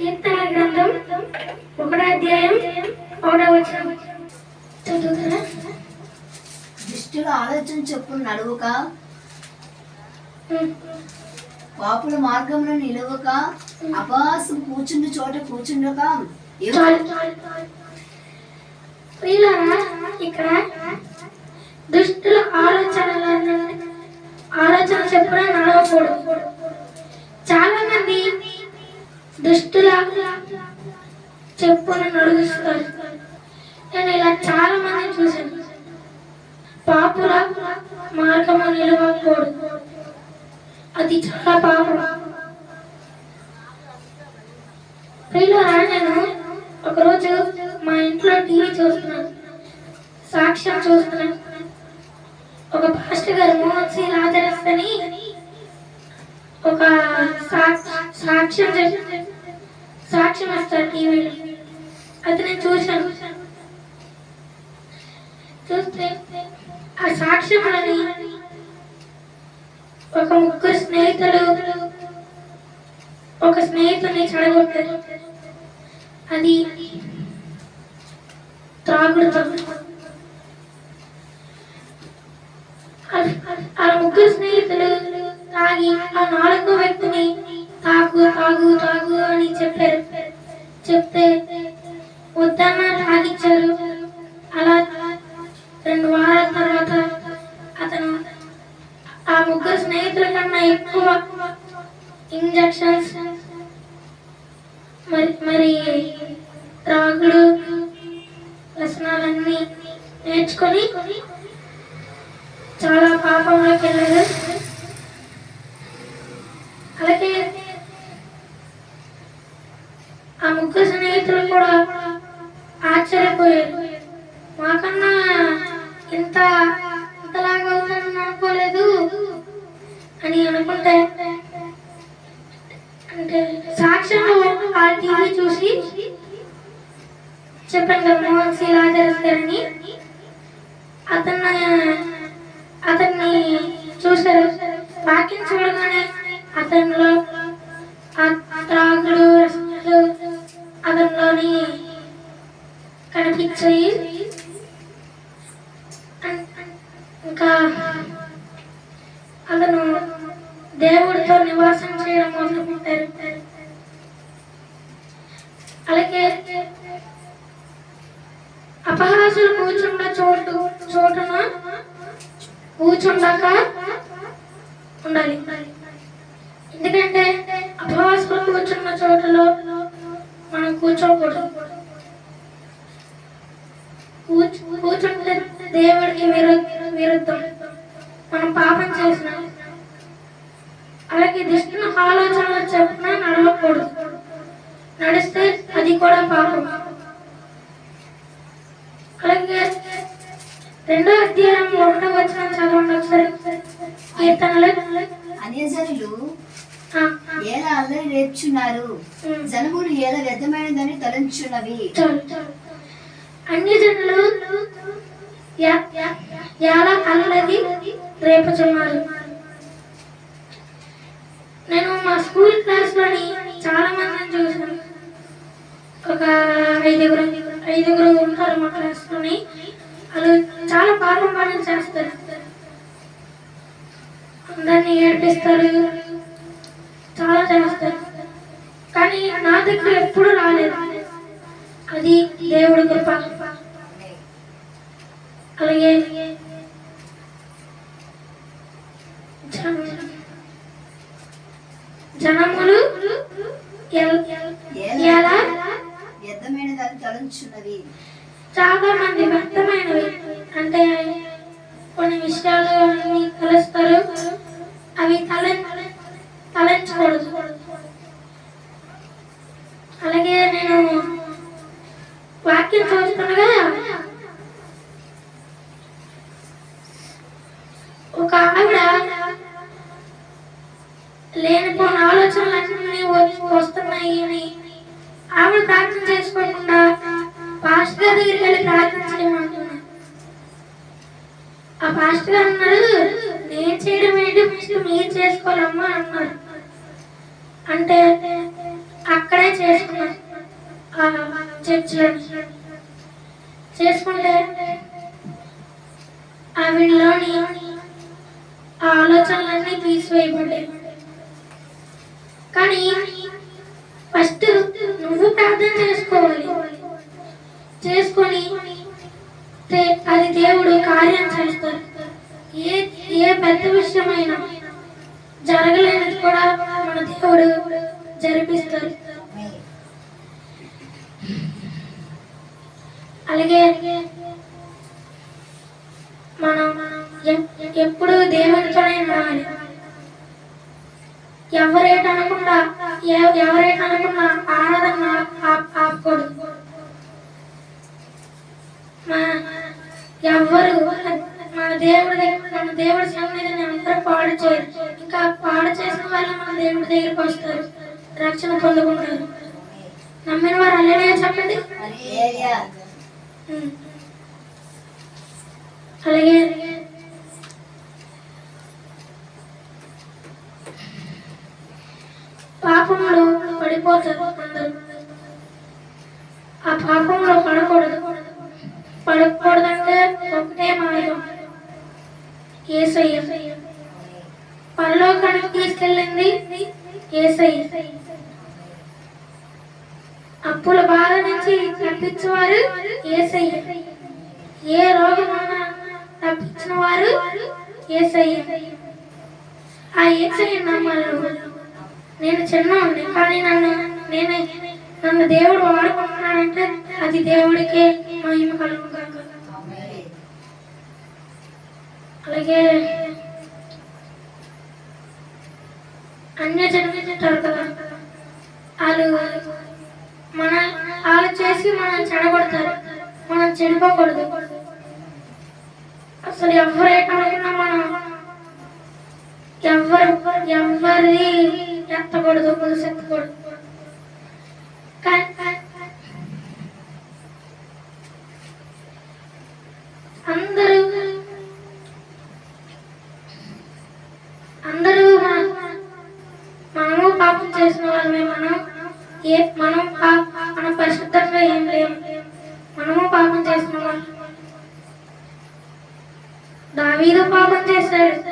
కీర్తన గ్రంథం ఒకటో అధ్యాయం ఒకటో వచ్చిన చదువుతారా? దుష్టుల ఆలోచన చొప్పున నడువుక. పాపుల మార్గంలో నిలవక? అపాసం కూర్చుండు చోట కూర్చుండక. ప్రియులారా ఇక్కడ దుష్టుల ఆలోచనల ఆలోచన చెప్పున నడవకూడదు. చాలా మంది దుష్టుల చెప్పుని నడుస్తారు నేను ఇలా చాలా మంది చూశాను. పాపుల మార్గము నిలవకూడదు. అది చాలా పాపం. ప్రియులరా నేను ఒకరోజు మా ఇంట్లో టీవీ చూస్తున్నాను. సాక్ష్యం చూస్తున్నాను. ఒక పాస్టర్ గారు మోహన్ సి. లాజరస్ అని ఒక సాక్ష్యం చెప్పి- సాక్ష్యం ఇస్తారు టీవీలో అతను చూశాను. చూస్తే ఆ సాక్ష్యంలోని ఒక ముగ్గురు స్నేహితులు ఒక స్నేహితుని చెడగొట్టారు. అది త్రాగుడు ఆ ముగ్గురు స్నేహితులు తాగి ఆ నాలుగో వ్యక్తిని తాగు తాగు తాగు అని చెప్పారు. చెప్తే వద్దన్న తాగిచ్చారు అలా రెండు వారాల తర్వాత అతను ఆ ముగ్గురు స్నేహితుల కన్నా ఎక్కువ ఇంజక్షన్స్ మరి మరి రాగులు వ్యసనాలన్నీ నేర్చుకొని చాలా పాపంలోకి వెళ్ళారు అలాగే ఆ ముగ్గురు స్నేహితులు కూడా ఆశ్చర్యపోయారు మాకన్నా ఇంత ఇంతలాగా అవుతుందని అనుకోలేదు అని అనుకుంటే అంటే సాక్ష్యంలో ఆ టీవీ చూసి చెప్పాను కదా మోహన్ సి లాజరస్ అతన్ని అతన్ని చూశారు. వాక్యం చూడగానే అతనిలో ఆ త్రాగుడు అతనిలోని కనిపించాయి ఇంకా అతను దేవుడితో నివాసం చేయడం మొదలుపెట్టారు అలాగే అపహాసులు కూర్చున్న చోటు చోటున కూర్చుండక ఉండాలి. ఎందుకంటే అపహాసులు కూర్చున్న చోటులో మనం కూర్చోకూడదు. కూర్చుంటే దేవుడికి విరు విరుద్ధం. మనం పాపం చేసిన. అలాగే దుష్టుని ఆలోచనలు చెప్పిన నడవకూడదు. నడిస్తే అది కూడా పాపం. అలాగే రెండో అధ్యాయం ఒకటో వచ్చిన చదవండి ఒకసారి. కీర్తనలు. అన్యజనులు ఎలా అల్లరి రేపుచున్నారు. జనములు ఎలా వ్యర్థమైనదని తలంచున్నవి అన్యజనులు అన్ని జనులు యా- యా- ఎలా అల్లది రేపుచున్నారు. నేను మా స్కూల్ క్లాస్లోని చాలా మందిని చూసాను. ఒక ఐదుగురు ఐదుగురు ఉంటారు మా క్లాస్లోని. వాళ్ళు చాలా పాఠం పాఠం చేస్తారు. అందరినీ ఏడిపిస్తారు. చాలా చేస్తారు. కానీ నా దగ్గర ఎప్పుడు రాలేదు. అది దేవుడి కృప. అలాగే జన- జనములు ఎల్- ఎలా వ్యర్థమైనదని తలంచున్నవి చాలా మంది వ్యక్తమైనవి అంటే కొన్ని విషయాలు అన్ని కలుస్తారు అవి తల తలంచకూడదు అలాగే నేను వాక్యం చూస్తుండగా ఒక ఆవిడ లేనిపోయిన ఆలోచనలన్నీ వచ్చి- వస్తున్నాయి. అని ఆవిడ ప్రార్థన చేసుకోకుండా పాస్టర్ గారి దగ్గరికి వెళ్ళి ప్రార్థన చేయమంటున్నా ఆ పాస్టర్ గారు అన్నారు నేను చేయడం ఏంటి? ఫస్ట్ మీరు చేసుకోవాలమ్మా అన్నారు. అంటే అక్కడే చేసుకున్నాం ఆ చర్చిలో చేసుకుంటే ఆవిడలోని ఆ ఆలోచనలన్నీ తీసివేయబడ్డాయి. కానీ ఫస్ట్ నువ్వు ప్రార్థన చేసుకోవాలి. చేసుకొని అది దేవుడు కార్యం చేస్తారు. ఏ ఏ పెద్ద విషయమైనా జరగలేనిది కూడా మన దేవుడు జరిపిస్తారు. అలాగే మనం ఎప్పుడు దేవునితోనే ఉండాలి. ఎవరేటనకుండా ఎవరేటనకుండా ఆరాధన ఆప్- ఆప్- ఆపకూడదు మన- ఎవ్వరు మన దేవుడి దగ్గర మన దేవుడి సన్నిధిని అందరూ పాడు చేయరు ఇంకా పాడు చేసిన వాళ్ళు మన దేవుడి దగ్గరికి వస్తారు. రక్షణ పొందుకుంటారు. నమ్మిన వారు అలానే చెప్పండి. అలాగే పాపంలో పడిపోతారు అందరూ. ఆ పాపంలో పడకూడదు. పడకూడదంటే ఒకటే మార్గం. ఏసయ్య. పరలోకానికి తీసుకెళ్ళింది ఏసయ్య. అప్పుల బాధ నుంచి తప్పించేవారు ఏసయ్య. ఏ రోగమున్నా తప్పించిన వారు ఏసయ్య. ఆ ఏసయ్య నమ్మాలి నేను చిన్నవాడిని కానీ నన్ను నేను నన్ను దేవుడు వాడుకుంటున్నాడంటే అది దేవుడికే మహిమ కలుగు అలాగే అన్య జన్మించుంటారు కదా వాళ్ళు మన వాళ్ళు చేసి మనం చెడగొడతారు మనం చెడిపోకూడదు. అసలు ఎవరు ఎక్కడ మనం ఎవరు ఎవరి ఎత్తకూడదు మురిసెత్తకూడదు ఎత్తకూడదు అందరూ అందరూ మనము పాపం చేసిన వాళ్ళమే. మనం ఏ మనం పాప మనం పరిశుద్ధంగా ఏం లేము. మనము పాపం చేసిన వాళ్ళు. దావీదు పాపం చేశాడు.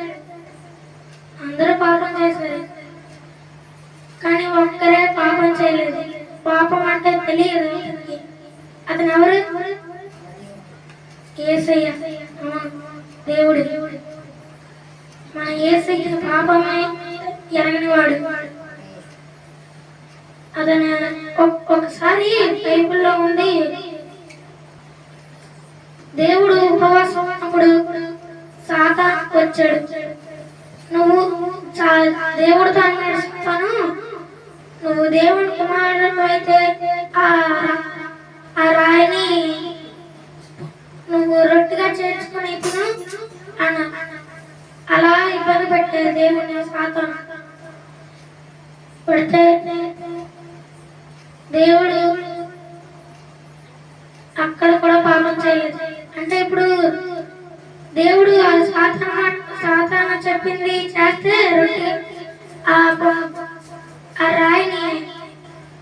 నువ్వు దేవుడి కుమారుడు అయితే ఆ ఆ రాయిని నువ్వు రొట్టిగా చేర్చుకుని ఇప్పుడు అన్న. అలా ఇబ్బంది పెట్టారు దేవుని సాతాను. పెడితే దేవుడు అక్కడ కూడా పాపం చేయలేదు. అంటే ఇప్పుడు దేవుడు ఆ సాతాన సాతాన చెప్పింది చేస్తే రొట్టె ఆ ఆ రాయిని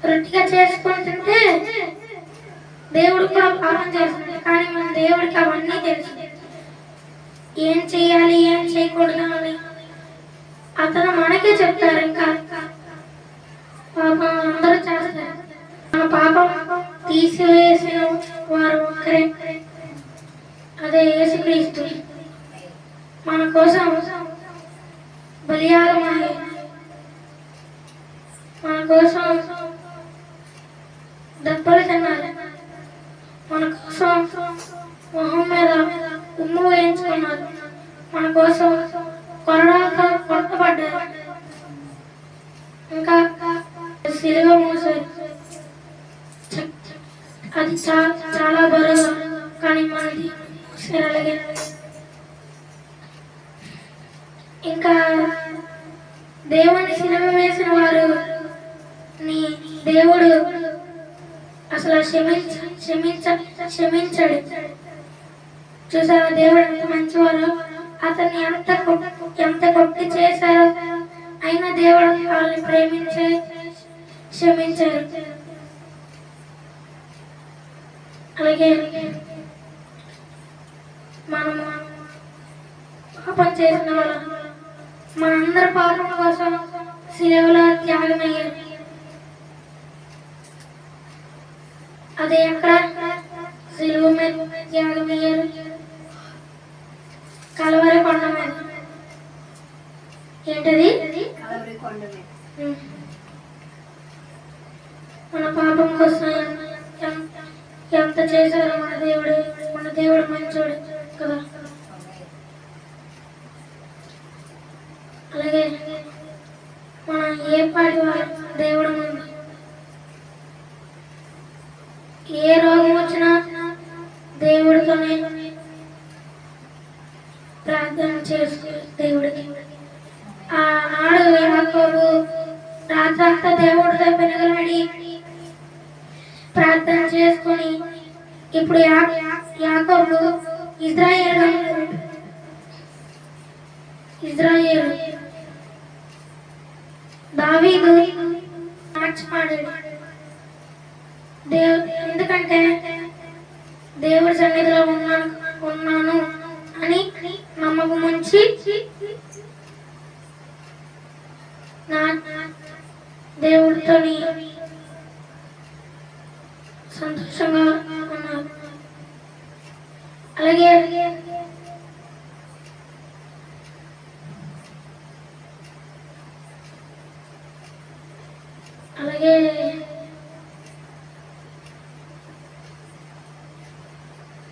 వృత్తిగా చేసుకుంటుంటే తింటే దేవుడు కూడా పాపం చేస్తుంది. కానీ మన దేవుడికి అవన్నీ తెలుసు. ఏం చేయాలి? చాలా బరువు కానీ మనది అలాగే ఇంకా దేవుని సిలువ వేసిన వారు నీ దేవుడు అసలు క్షమించ క్షమించ క్షమించడు. చూసారా దేవుడు ఎంత మంచివారు? అతన్ని ఎంత ఎంత కొట్టి అలాగే మనము పాపం చేసిన వాళ్ళం మనందరి పాపం కోసం శిలువలో త్యాగమయ్యారు అదే ఎక్కడ సిలువ మీద. త్యాగమయ్యారు కలవరి కొండ మీద. ఏంటది. మన పాపం కోసం చేశారు మన దేవుడు మన దేవుడు మంచోడు కదా. మార్చిపాడాడు దేవు ఎందుకంటే దేవుడి సన్నిధిలో ఉన్నాను ఉన్నాను అని నమ్మకం ఉంచి నా దేవుడితో సంతోషంగా ఉన్నారు. అలాగే అలాగే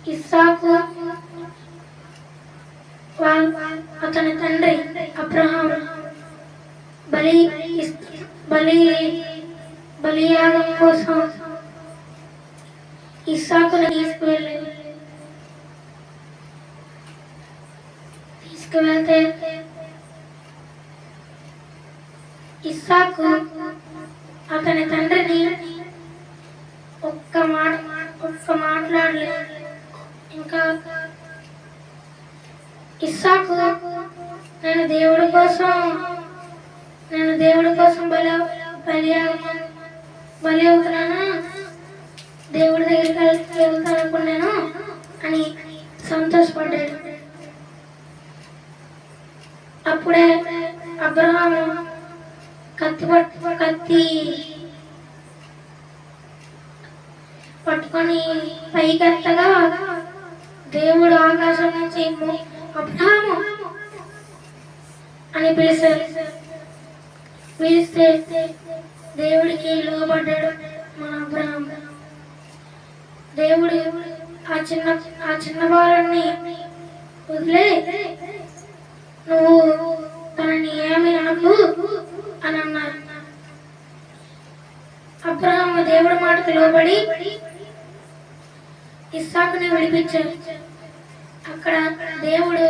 ఇస్సాకు వాళ్ళ అతని తండ్రి అబ్రహాం బలి బలి బలియాగం కోసం ఇస్సాకుని తీసుకువెళ్ళాడు తీసుకువెళ్తే ఇస్సాకు అతని తండ్రిని ఒక్క మాట ఒక్క మాట్లాడలేదు ఇంకా ఇస్సాకు నేను దేవుడి కోసం నేను దేవుడి కోసం బలి బలి బలి అవుతున్నాను? దేవుడి దగ్గరికి వెళ్- వెళ్తాను అనుకున్నాను అని సంతోషపడ్డాడు. అప్పుడే అబ్రహాము కత్తి పట్టు కత్తి పట్టుకొని పైకెత్తగా దేవుడు ఆకాశం నుంచి అబ్రహాము అని పిలిచారు. పిలిస్తే దేవుడికి లోబడ్డాడు మన అబ్రహాం దేవుడు ఆ చిన్న ఆ చిన్న బాలుని వదిలే నువ్వు తనని ఏమి అనకు అని అన్నారు. అబ్రహాం దేవుడి మాటకు లోబడి ఇస్సాకుని విడిపించారు. అక్కడ దేవుడు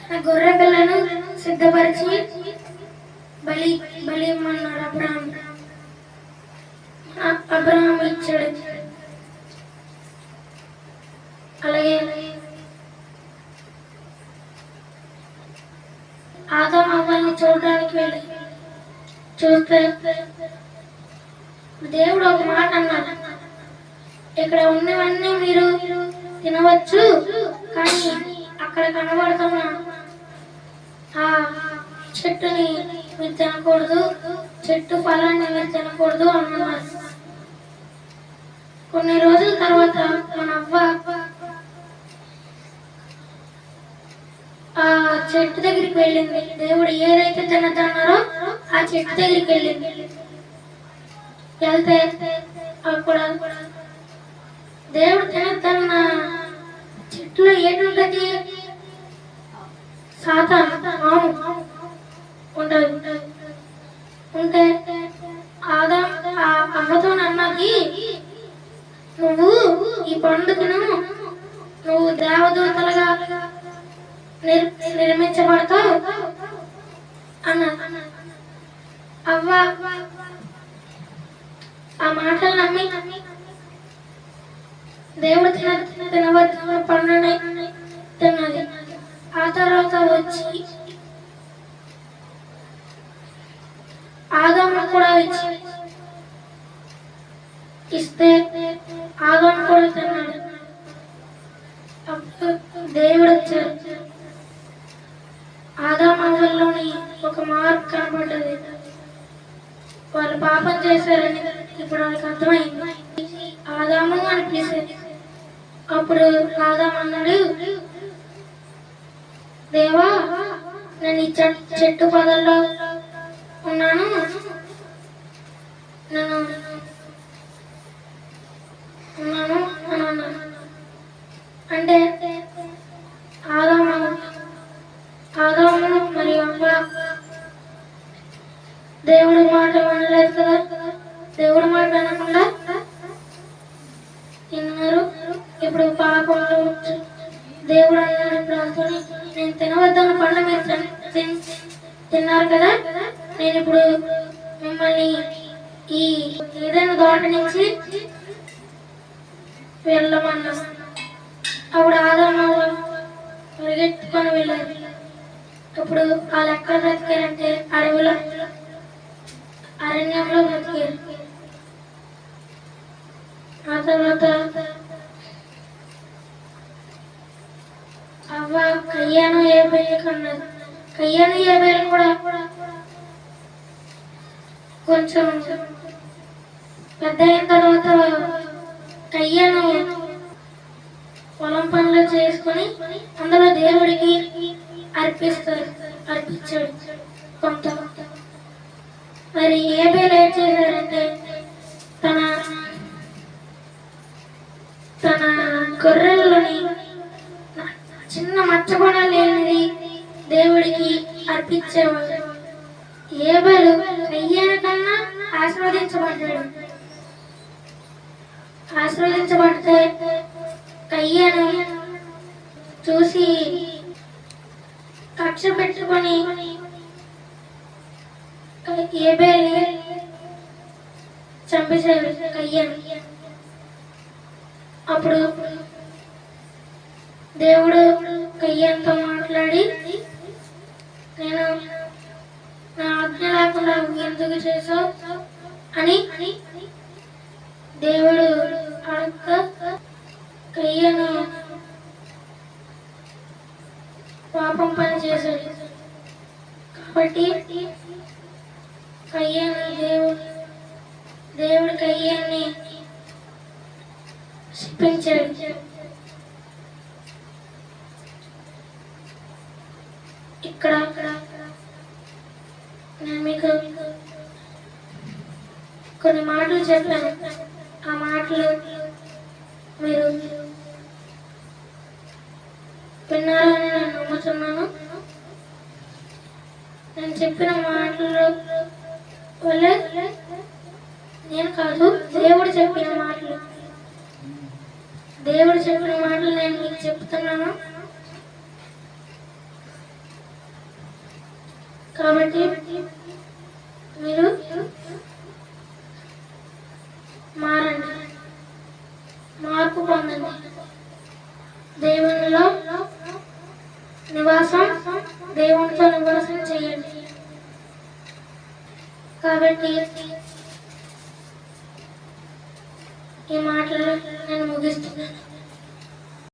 తన గొర్రె పిల్లను సిద్ధపరిచి బలి బలి ఇమ్మన్నాడు అబ్రహాం అ- అబ్రహాం ఇచ్చాడు. అలాగే ఆదం అవ్వల్ని చూడడానికి వెళ్ళి చూస్తే దేవుడు ఒక మాట అన్నారు ఇక్కడ ఉన్నవన్నీ మీరు తినవచ్చు కానీ అక్కడ కనబడుతున్న ఆ చెట్టుని మీరు తినకూడదు చెట్టు ఫలాన్ని మీరు తినకూడదు అన్నారు. కొన్ని రోజుల తర్వాత మన అవ్వ ఆ చెట్టు దగ్గరికి వెళ్ళింది. దేవుడు ఏదైతే తినదన్నారో ఆ చెట్టు దగ్గరికి వెళ్ళింది. వెళ్తే అక్కడ దేవుడు తినద్దన్నా చెట్టులో ఏంటంటది సాతాను మాము ఉంటుంది. ఉంటే ఆదా అమ్మతో అన్నది నువ్వు ఈ పండుగను నువ్వు దేవదూతలుగా నిర్మించబడతావు అన్న. అవ్వ ఆ మాటలు నమ్మి దేవుడు తిన తినవద్దు పండుని తిన్నది ఆ తర్వాత వచ్చి ఆదాము కూడా వచ్చి ఇస్తే ఆదాము కూడా తిన్నాడు. అప్పుడు దేవుడు వచ్చాడు. ఆదామల్లోని ఒక మార్పు కనబడ్డది. వాళ్ళు పాపం చేశారని ఇప్పుడు వాళ్ళకి అర్థమైంది. ఆదాము అనిపిస్తుంది అప్పుడు ఆదాం అన్నాడు దేవా నేను ఈ చెట్టు పొదల్లో ఉన్నాను. నేను ఉన్నాను అని అన్నాను అంటే ఆదాము ఆదాము మరియు అమ్మ దేవుడి మాట వినలేదు కదా? దేవుడి మాట వినకుండా తిన్నారు ఇప్పుడు పాపంలో దేవుడు అయ్యారని ఇప్పుడు నేను తినవద్దన్న పండు మీరు తిన్నారు కదా? నేను ఇప్పుడు మిమ్మల్ని ఈ ఏదైనా దోట నుంచి వెళ్ళమన్నా. అప్పుడు ఆదాము పరిగెత్తుకొని వెళ్ళారు. ఇప్పుడు వాళ్ళు ఎక్కడ బ్రతికారంటే అడవిలో అరణ్యంలో బ్రతికారు. ఆ తర్వాత అవ్వ కయ్యాను ఏబేలు కన్నది కయ్యాను ఏబేలు కూడా కొంచెం పెద్ద అయిన తర్వాత కయ్యాను పొలం పనులు చేసుకొని అందులో దేవుడికి అర్పిస్తారు అర్పించాడు. కొంత మరి ఏబేలు ఏం చేశారంటే తన తన గొర్రెల్లోని చిన్న మచ్చ కూడా లేనిది దేవుడికి అర్పించేవాడు. ఏబలు కయ్యాల కన్నా ఆశీర్వదించబడ్డాడు. ఆశీర్వదించబడితే కయ్యను చూసి కక్ష పెట్టుకొని ఏబేల్ని చంపేశాడు కయ్యను. అప్పుడు దేవుడు కయ్యంతో మాట్లాడి నేను నా ఆజ్ఞ లేకుండా ఎందుకు చేసావు అని దేవుడు అడగ కయ్యను పాపం పని చేశాడు. కాబట్టి కయ్యను దేవుడు దేవుడు కయ్యాన్ని శిపించాడు ఇక్కడ. నేను మీకు కొన్ని మాటలు చెప్పాను. ఆ మాటలు మీరు విన్నారని నేను నమ్ముతున్నాను. నేను చెప్పిన మాటలు వల్లే నేను కాదు దేవుడు చెప్పిన మాటలు. దేవుడు చెప్పిన మాటలు నేను మీకు చెప్తున్నాను. కాబట్టి మీరు మారండి. మార్పు పొందండి. దేవునిలో నివాసం దేవునితో నివాసం చేయండి. కాబట్టి ఈ మాటలు నేను ముగిస్తున్నాను.